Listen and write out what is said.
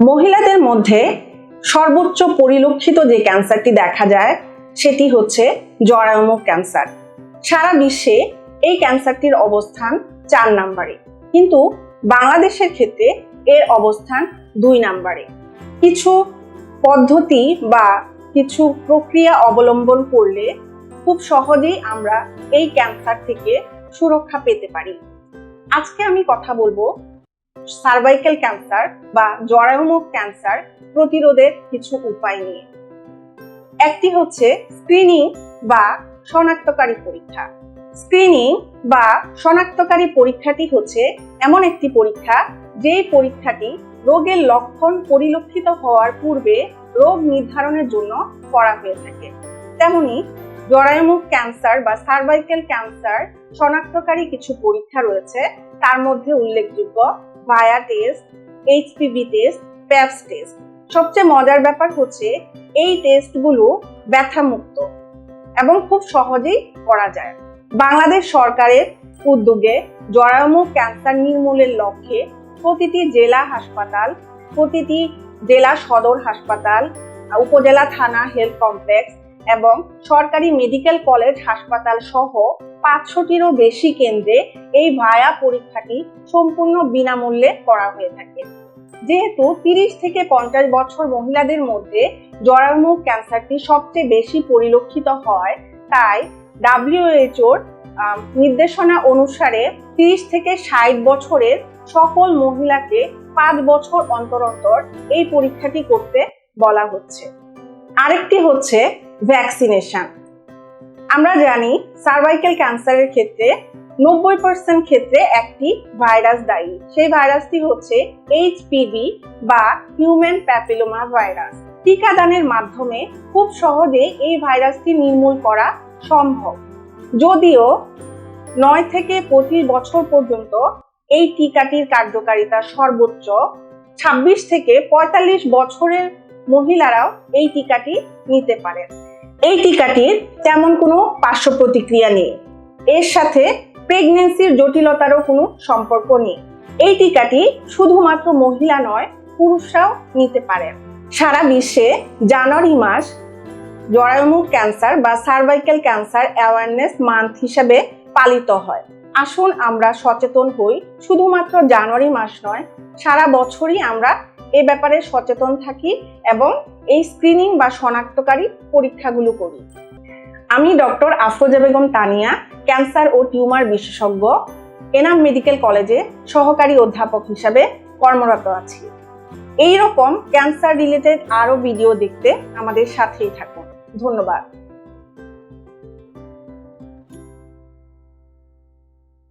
মহিলাদের মধ্যে সর্বোচ্চ পরিলক্ষিত যে ক্যান্সারটি দেখা যায়, সেটি হচ্ছে জরায়ুমুখ ক্যান্সার। সারা বিশ্বে এই ক্যান্সারটির অবস্থান চার নম্বরে। কিন্তু বাংলাদেশের ক্ষেত্রে এর অবস্থান দুই নম্বরে। কিছু পদ্ধতি বা কিছু প্রক্রিয়া অবলম্বন করলে খুব সহজেই আমরা এই ক্যান্সার থেকে সুরক্ষা পেতে পারি। আজকে আমি কথা বলব সার্ভাইকেল ক্যান্সার বা জরায়ুমুখ ক্যান্সার প্রতিরোধের কিছু উপায় নিয়ে। একটি হচ্ছে স্ক্রিনিং বা শনাক্তকারী পরীক্ষা। স্ক্রিনিং বা শনাক্তকারী পরীক্ষাটি হচ্ছে এমন একটি পরীক্ষা যেই পরীক্ষাটি রোগের লক্ষণ পরিলক্ষিত হওয়ার পূর্বে রোগ নির্ধারণের জন্য করা হয়ে থাকে। তেমনি জরায়ুমুখ ক্যান্সার বা সার্ভাইকেল ক্যান্সার শনাক্তকারী কিছু পরীক্ষা রয়েছে, তার মধ্যে উল্লেখযোগ্য VIA test HPV test Pap's test সবচেয়ে মজার ব্যাপার হচ্ছে, এই টেস্টগুলো ব্যথামুক্ত এবং খুব সহজেই করা যায়। বাংলাদেশ সরকারের উদ্যোগে জরায়ুমুখ ক্যান্সার নির্মূলের লক্ষ্যে প্রতিটি জেলা হাসপাতাল, প্রতিটি জেলা সদর হাসপাতাল, উপজেলা থানা হেলথ কমপ্লেক্স এবং সরকারি মেডিকেল কলেজ, হাসপাতাল সহ পাঁচশোটিরও বেশি কেন্দ্রে এই ভায়া পরীক্ষাটি সম্পূর্ণ বিনামূল্যে করা হয়ে থাকে। যেহেতু তিরিশ থেকে পঞ্চাশ বছর মহিলাদের মধ্যে জরায়ুমুখ ক্যান্সারটি সবচেয়ে বেশি পরিলক্ষিত হয়, তাই ডাব্লিউএইচওর নির্দেশনা অনুসারে তিরিশ থেকে ষাট বছরের সকল মহিলাকে পাঁচ বছর অন্তর অন্তর এই পরীক্ষাটি করতে বলা হচ্ছে। আরেকটি হচ্ছে ভ্যাকসিনেশন আমরা জানি সার্ভাইকেল ক্যান্সারের ক্ষেত্রে নব্বই পার্সেন্ট ক্ষেত্রে একটি ভাইরাস দায়ী। সেই ভাইরাসটি হচ্ছে এইচপিভি বা হিউম্যান প্যাপিলোমা ভাইরাস টিকাদানের মাধ্যমে খুব সহজে এই ভাইরাসটি নির্মূল করা সম্ভব। যদিও নয় থেকে পঁচিশ বছর পর্যন্ত এই টিকাটির কার্যকারিতা সর্বোচ্চ, ছাব্বিশ থেকে পঁয়তাল্লিশ বছরের মহিলারাও এই টিকাটি নিতে পারেন। এই টিকাটির তেমন কোনো পার্শ্ব প্রতিক্রিয়া নেই। এর সাথে প্রেগনেন্সির জটিলতারও কোনো সম্পর্ক নেই। এই টিকাটি শুধুমাত্র মহিলা নয়, পুরুষরাও নিতে পারেন সারা বিশ্বে জানুয়ারি মাস জরায়ুমুখ ক্যান্সার বা সার্ভাইকেল ক্যান্সার অ্যাওয়ারনেস মান্থ হিসেবে পালিত হয়। আসুন আমরা সচেতন হই। শুধুমাত্র জানুয়ারি মাস নয়, সারা বছরই আমরা এ ব্যাপারে সচেতন থাকি এবং এই স্ক্রিনিং বা শনাক্তকারী পরীক্ষাগুলো করি। আমি ডক্টর আফরোজা বেগম তানিয়া ক্যান্সার ও টিউমার বিশেষজ্ঞ, এনাম মেডিকেল কলেজে সহকারী অধ্যাপক হিসাবে কর্মরত আছি। এই রকম ক্যান্সার রিলেটেড আরও ভিডিও দেখতে আমাদের সাথেই থাকুন। ধন্যবাদ।